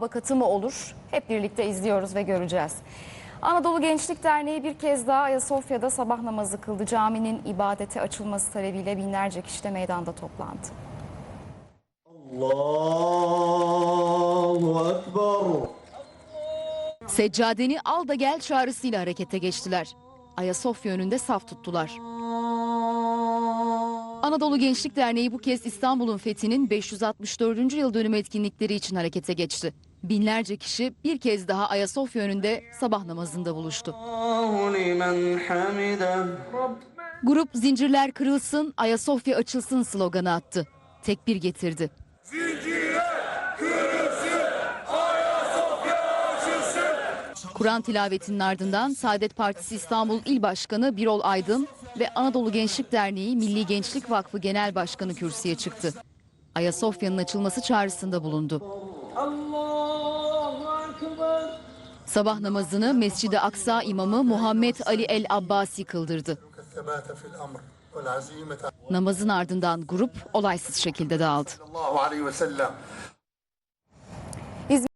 Bakatı mı olur? Hep birlikte izliyoruz ve göreceğiz. Anadolu Gençlik Derneği bir kez daha Ayasofya'da sabah namazı kıldı. Caminin ibadete açılması talebiyle binlerce kişi de meydanda toplandı. Allahu Ekber. Seccadeni al da gel çağrısıyla harekete geçtiler. Ayasofya önünde saf tuttular. Anadolu Gençlik Derneği bu kez İstanbul'un fethinin 564. yıl dönümü etkinlikleri için harekete geçti. Binlerce kişi bir kez daha Ayasofya önünde sabah namazında buluştu. Grup zincirler kırılsın, Ayasofya açılsın sloganı attı. Tekbir getirdi. Kur'an tilavetinin ardından Saadet Partisi İstanbul İl Başkanı Birol Aydın ve Anadolu Gençlik Derneği Milli Gençlik Vakfı Genel Başkanı kürsüye çıktı. Ayasofya'nın açılması çağrısında bulundu. Sabah namazını Mescid-i Aksa imamı Muhammed Ali El Abbasi kıldırdı. Namazın ardından grup olaysız şekilde dağıldı.